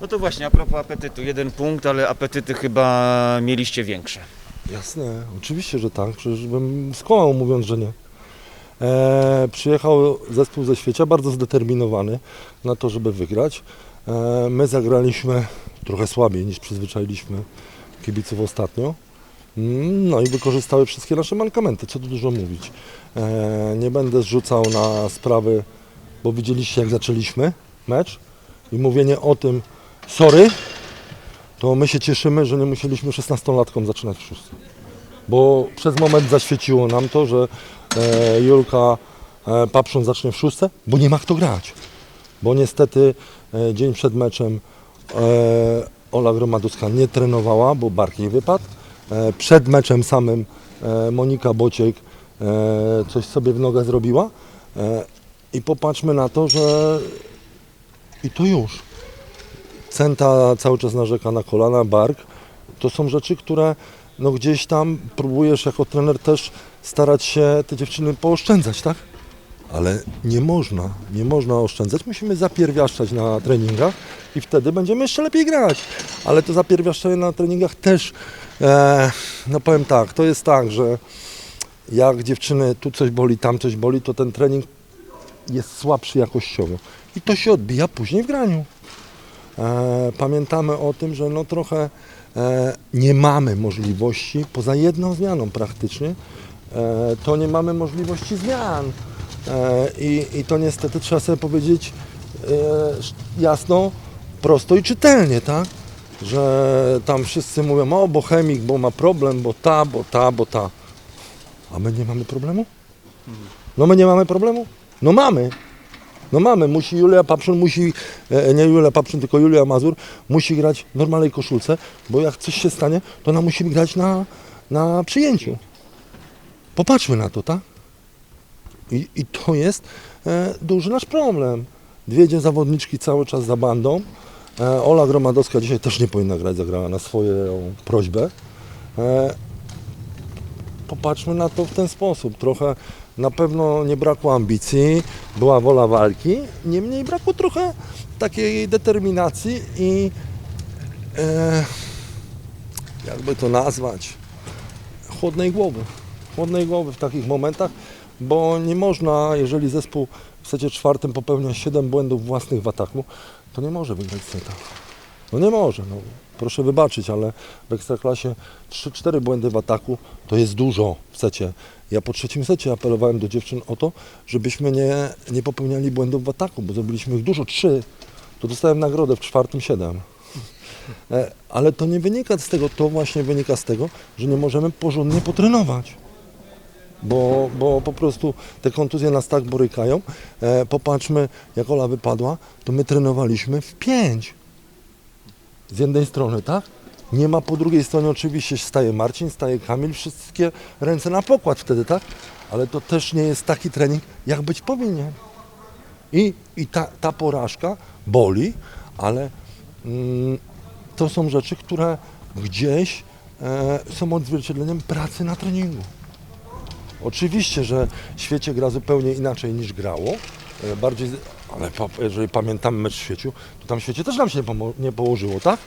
No to właśnie, a propos apetytu, jeden punkt, ale apetyty chyba mieliście większe. Jasne, oczywiście, że tak. Przecież bym skłamał mówiąc, że nie. E, przyjechał zespół ze świecia bardzo zdeterminowany na to, żeby wygrać. E, my zagraliśmy trochę słabiej niż przyzwyczailiśmy kibiców ostatnio. Mm, No i wykorzystały wszystkie nasze mankamenty, co tu dużo mówić. E, nie będę zrzucał na sprawy, bo widzieliście jak zaczęliśmy mecz i mówienie o tym, sorry, to my się cieszymy, że nie musieliśmy 16-latkom zaczynać w szóstce. Bo przez moment zaświeciło nam to, że e, Julka e, Papszun zacznie w szóstce, bo nie ma kto grać. Bo niestety e, dzień przed meczem e, Ola Gromadowska nie trenowała, bo bark jej wypadł. E, przed meczem samym e, Monika Bociek e, coś sobie w nogę zrobiła. E, I popatrzmy na to, że i to już. Centa cały czas narzeka na kolana, bark. To są rzeczy, które no gdzieś tam próbujesz jako trener też starać się te dziewczyny pooszczędzać, tak? Ale nie można, nie można oszczędzać. Musimy zapierwiaszczać na treningach i wtedy będziemy jeszcze lepiej grać. Ale to zapierwiaszczenie na treningach też, e, no powiem tak, to jest tak, że jak dziewczyny tu coś boli, tam coś boli, to ten trening jest słabszy jakościowo. I to się odbija później w graniu. E, pamiętamy o tym, że no trochę e, nie mamy możliwości, poza jedną zmianą praktycznie, e, to nie mamy możliwości zmian. I, I to niestety trzeba sobie powiedzieć jasno, prosto i czytelnie, tak? Że tam wszyscy mówią, o bo chemik, bo ma problem, bo ta, bo ta, bo ta. A my nie mamy problemu? No my nie mamy problemu? No mamy. No mamy, musi Julia Papszun, musi, e, nie Julia Papszun, tylko Julia Mazur, musi grać w normalnej koszulce, bo jak coś się stanie, to ona musi grać na, na przyjęciu. Popatrzmy na to, tak? I, i to jest e, duży nasz problem. Dwie zawodniczki cały czas za bandą. E, Ola Gromadowska dzisiaj też nie powinna grać, zagrała na swoją prośbę. E, popatrzmy na to w ten sposób. Trochę na pewno nie brakło ambicji, była wola walki, niemniej brakło trochę takiej determinacji i e, jakby to nazwać, chłodnej głowy. Chłodnej głowy w takich momentach, bo nie można, jeżeli zespół w secie czwartym popełnia 7 błędów własnych w ataku, to nie może wygrać seta. No nie może, no. Proszę wybaczyć, ale w Ekstraklasie 3-4 błędy w ataku to jest dużo w secie. Ja po trzecim secie apelowałem do dziewczyn o to, żebyśmy nie, nie popełniali błędów w ataku, bo zrobiliśmy ich dużo, 3. To dostałem nagrodę w czwartym 7. E, Ale to nie wynika z tego, to właśnie wynika z tego, że nie możemy porządnie potrenować. Bo, bo po prostu te kontuzje nas tak borykają. E, popatrzmy, jak Ola wypadła, to my trenowaliśmy w pięć. Z jednej strony, tak? Nie ma po drugiej stronie oczywiście staje Marcin, staje Kamil, wszystkie ręce na pokład wtedy, tak? Ale to też nie jest taki trening, jak być powinien. I, i ta, ta porażka boli, ale mm, to są rzeczy, które gdzieś e, są odzwierciedleniem pracy na treningu. Oczywiście, że w świecie gra zupełnie inaczej niż grało. E, Bardziej, ale pa, jeżeli pamiętamy mecz w świeciu, to tam w świecie też nam się nie, nie położyło, tak?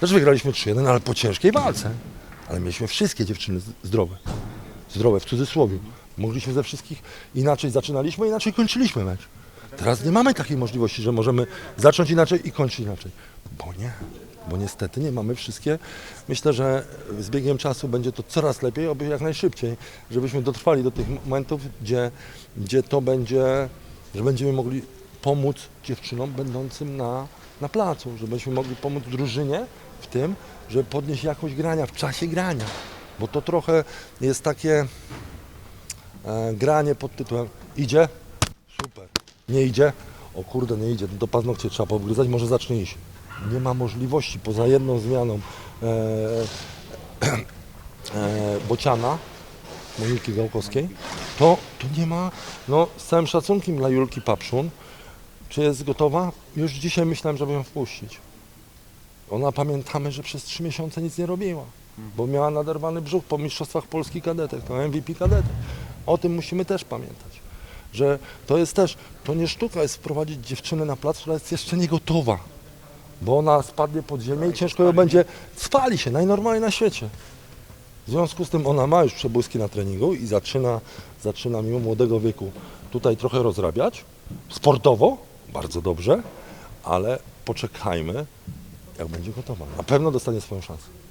Też wygraliśmy 3-1, ale po ciężkiej walce. Ale mieliśmy wszystkie dziewczyny zdrowe. Zdrowe w cudzysłowie. Mogliśmy ze wszystkich inaczej zaczynaliśmy, inaczej kończyliśmy mecz. Teraz nie mamy takiej możliwości, że możemy zacząć inaczej i kończyć inaczej. Bo nie. Bo niestety nie mamy wszystkie. Myślę, że z biegiem czasu będzie to coraz lepiej, oby jak najszybciej, żebyśmy dotrwali do tych momentów, gdzie, gdzie to będzie, że będziemy mogli pomóc dziewczynom będącym na, na placu, żebyśmy mogli pomóc drużynie w tym, żeby podnieść jakość grania w czasie grania. Bo to trochę jest takie e, granie pod tytułem idzie, super, nie idzie, o kurde nie idzie, do paznokcie trzeba powgryzać, może zacznie iść. Nie ma możliwości poza jedną zmianą e, e, Bociana, Moniki Gałkowskiej, to, to nie ma, no z całym szacunkiem dla Julki Papszun, czy jest gotowa? Już dzisiaj myślałem, żeby ją wpuścić. Ona pamiętamy, że przez trzy miesiące nic nie robiła, bo miała naderwany brzuch po Mistrzostwach Polski kadetek, to MVP kadetek. O tym musimy też pamiętać, że to jest też, to nie sztuka jest wprowadzić dziewczynę na plac, która jest jeszcze nie gotowa. bo ona spadnie pod ziemię i ciężko ją będzie, spali się najnormalniej na świecie. W związku z tym ona ma już przebłyski na treningu i zaczyna, zaczyna mimo młodego wieku tutaj trochę rozrabiać. Sportowo, bardzo dobrze, ale poczekajmy, jak będzie gotowa. Na pewno dostanie swoją szansę.